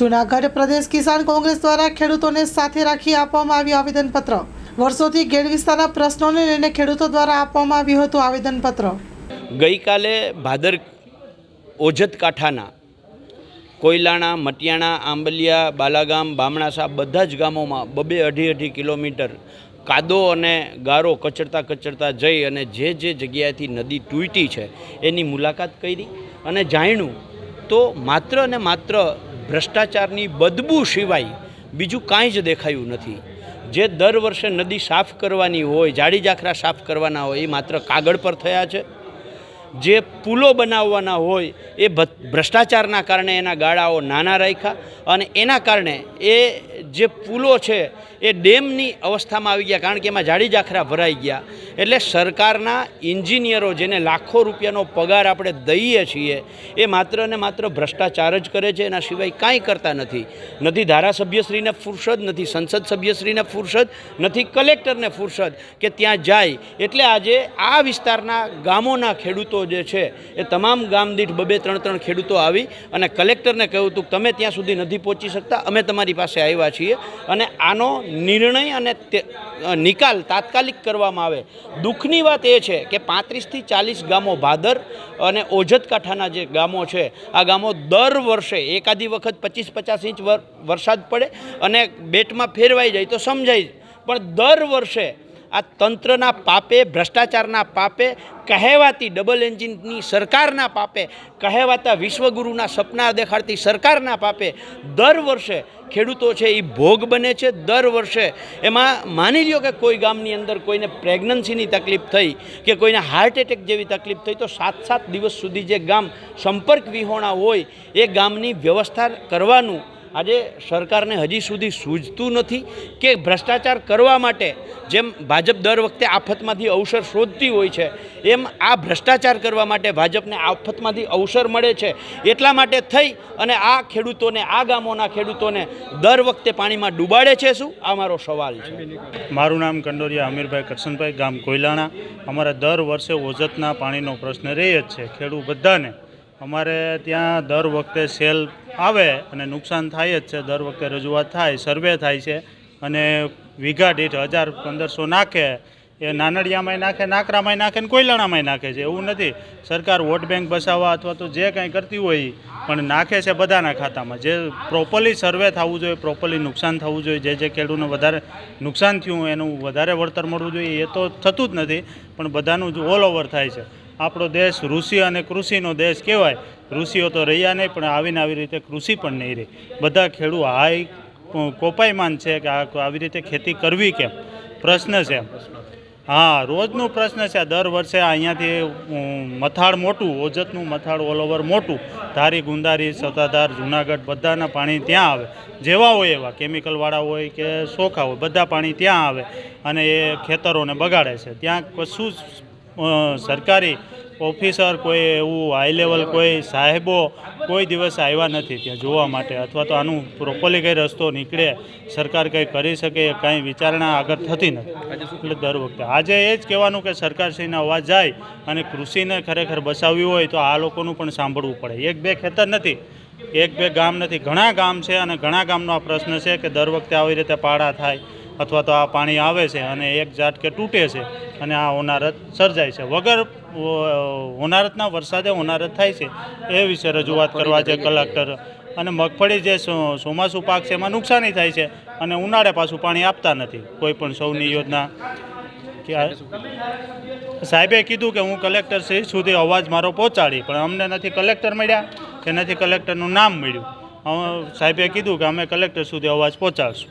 જૂનાગઢ પ્રદેશ કિસાન કોંગ્રેસ દ્વારા ખેડૂતોને સાથે રાખી આપવામાં આવ્યું આવેદનપત્ર. વર્ષોથી ગેડ વિસ્તારના પ્રશ્નોને લઈને ખેડૂતો દ્વારા આપવામાં આવ્યું હતું આવેદનપત્ર. ગઈકાલે ભાદર ઓજત કાંઠાના કોયલાણા, મટિયાણા, આંબલિયા, બાલાગામ, બામણાસા બધા જ ગામોમાં બબે અઢી અઢી કિલોમીટર કાદો અને ગારો કચડતા કચડતા જઈ અને જે જે જગ્યાએથી નદી તૂટી છે એની મુલાકાત કરી અને જાણ્યું તો માત્ર ને માત્ર ભ્રષ્ટાચારની બદબૂ સિવાય બીજું કાંઈ જ દેખાયું નથી. જે દર વર્ષે નદી સાફ કરવાની હોય, જાડી જાખરા સાફ કરવાના હોય, એ માત્ર કાગળ પર થયા છે. જે પુલો બનાવવાના હોય, એ ભ્રષ્ટાચારના કારણે એના ગાળાઓ નાના રાખ્યા અને એના કારણે એ જે પુલો છે, એ ડેમની અવસ્થામાં આવી ગયા, કારણ કે એમાં જાડી જાખરા ભરાઈ ગયા. એટલે સરકારના એન્જિનિયરો જેને લાખો રૂપિયાનો પગાર આપણે દઈએ છીએ, એ માત્ર ને માત્ર ભ્રષ્ટાચાર જ કરે છે, એના સિવાય કાંઈ કરતા નથી. નથી ધારાસભ્યશ્રીને ફુરસદ, નથી સંસદ સભ્યશ્રીને ફુરસદ, નથી કલેક્ટરને ફુરસદ કે ત્યાં જાય. એટલે આજે આ વિસ્તારના ગામોના ખેડૂતો જે છે, એ તમામ ગામ દીઠ બબે ત્રણ ત્રણ ખેડૂતો આવી અને કલેક્ટરને કહ્યું હતું તમે ત્યાં સુધી નથી પહોંચી શકતા, અમે તમારી પાસે આવ્યા છીએ. અને આનો નિર્ણય અને નિકાલ તાત્કાલિક કરવામાં આવે. દુઃખની વાત એ છે કે પાંત્રીસથી ચાલીસ ગામો ભાદર અને ઓજત કાંઠાના જે ગામો છે, આ ગામો દર વર્ષે એકાદી વખત પચીસ પચાસ ઇંચ વર- વરસાદ પડે અને બેટમાં ફેરવાઈ જાય તો સમજાય. પણ દર વર્ષે આ તંત્રના પાપે, ભ્રષ્ટાચારના પાપે, કહેવાતી ડબલ એન્જિનની સરકારના પાપે, કહેવાતા વિશ્વગુરુના સપના દેખાડતી સરકારના પાપે દર વર્ષે ખેડૂતો છે એ ભોગ બને છે. દર વર્ષે એમાં માની લ્યો કે કોઈ ગામની અંદર કોઈને પ્રેગ્નન્સીની તકલીફ થઈ કે કોઈને હાર્ટ એટેક જેવી તકલીફ થઈ, તો સાત સાત દિવસ સુધી જે ગામ સંપર્ક વિહોણા હોય, એ ગામની વ્યવસ્થા કરવાનું આજે સરકારને હજી સુધી સૂઝતું નથી કે ભ્રષ્ટાચાર કરવા માટે જેમ ભાજપ દર વખતે આફતમાંથી અવસર શોધતી હોય છે, એમ આ ભ્રષ્ટાચાર કરવા માટે ભાજપને આફતમાંથી અવસર મળે છે. એટલા માટે થઈ અને આ ખેડૂતોને, આ ગામોના ખેડૂતોને દર વખતે પાણીમાં ડૂબાડે છે શું? આ મારો સવાલ છે. મારું નામ કંડોરિયા અમીરભાઈ કરશનભાઈ ગામ કોયલાણા. અમારા દર વર્ષે ઓજતના પાણીનો પ્રશ્ન રહે જ છે. ખેડૂત બધાને અમારે ત્યાં દર વખતે સેલ આવે અને નુકસાન થાય જ છે. દર વખતે રજૂઆત થાય, સર્વે થાય છે અને વીઘા દીઠ હજાર પંદરસો નાખે. એ નાનડિયામાંય નાખે, નાકરામાંય નાખે ને કોયલાણામાંય નાખે છે. એવું નથી. સરકાર વોટ બેંક બસાવવા અથવા તો જે કાંઈ કરતી હોય પણ નાખે છે બધાના ખાતામાં. જે પ્રોપરલી સર્વે થવું જોઈએ, પ્રોપરલી નુકસાન થવું જોઈએ, જે જે ખેડૂતને વધારે નુકસાન થયું એનું વધારે વળતર મળવું જોઈએ, એ તો થતું જ નથી, પણ બધાનું ઓલ ઓવર થાય છે. આપણો દેશ ઋષિ અને કૃષિનો દેશ કહેવાય. ઋષિઓ તો રહ્યા નહીં, પણ આવીને આવી રીતે કૃષિ પણ નહીં રહી. બધા ખેડૂત હાઈ કોપાયમાન છે કે આ આવી રીતે ખેતી કરવી કેમ? પ્રશ્ન છે. હા, રોજનું પ્રશ્ન છે. દર વર્ષે અહીંયાથી મથાળ મોટું, ઓજતનું મથાળ ઓલ ઓવર મોટું. ધારી ગુંદારી, સત્તાધાર, જુનાગઢ બધાના પાણી ત્યાં આવે. જેવા હોય એવા કેમિકલવાળા હોય કે સોખા હોય, બધા પાણી ત્યાં આવે અને એ ખેતરોને બગાડે છે. ત્યાં કશું સરકારી ઓફિસર કોઈ એવું હાઈ લેવલ કોઈ સાહેબો કોઈ દિવસ આવ્યા નથી ત્યાં જોવા માટે. અથવા તો આનું પ્રોપરલી કંઈ રસ્તો નીકળે, સરકાર કંઈ કરી શકે, કાંઈ વિચારણા આગળ થતી નથી. એટલે દર વખતે. આજે એ જ કહેવાનું કે સરકારશ્રીના અવાજ જાય અને કૃષિને ખરેખર બચાવવી હોય તો આ લોકોનું પણ સાંભળવું પડે. એક બે ખેતર નથી, એક બે ગામ નથી. ઘણા ગામ છે અને ઘણા ગામનો આ પ્રશ્ન છે કે દર વખતે આવી રીતે પાડા થાય અથવા તો આ પાણી આવે છે અને એક ઝાટકે તૂટે છે અને આ હોનારત સર્જાય છે. વગર હોનારતના વરસાદે હોનારત થાય છે. એ વિશે રજૂઆત કરવા છે કલેક્ટર અને મગફળી જે ચોમાસું પાક છે એમાં નુકસાની થાય છે અને ઉનાળે પાછું પાણી આપતા નથી. કોઈ પણ સૌની યોજના સાહેબે કીધું? કે હું કલેક્ટર શ્રી સુધી અવાજ મારો પહોંચાડી પણ અમને નથી કલેક્ટર મળ્યા કે નથી કલેક્ટરનું નામ મળ્યું. સાહેબે કીધું કે અમે કલેક્ટર સુધી અવાજ પહોંચાડશું.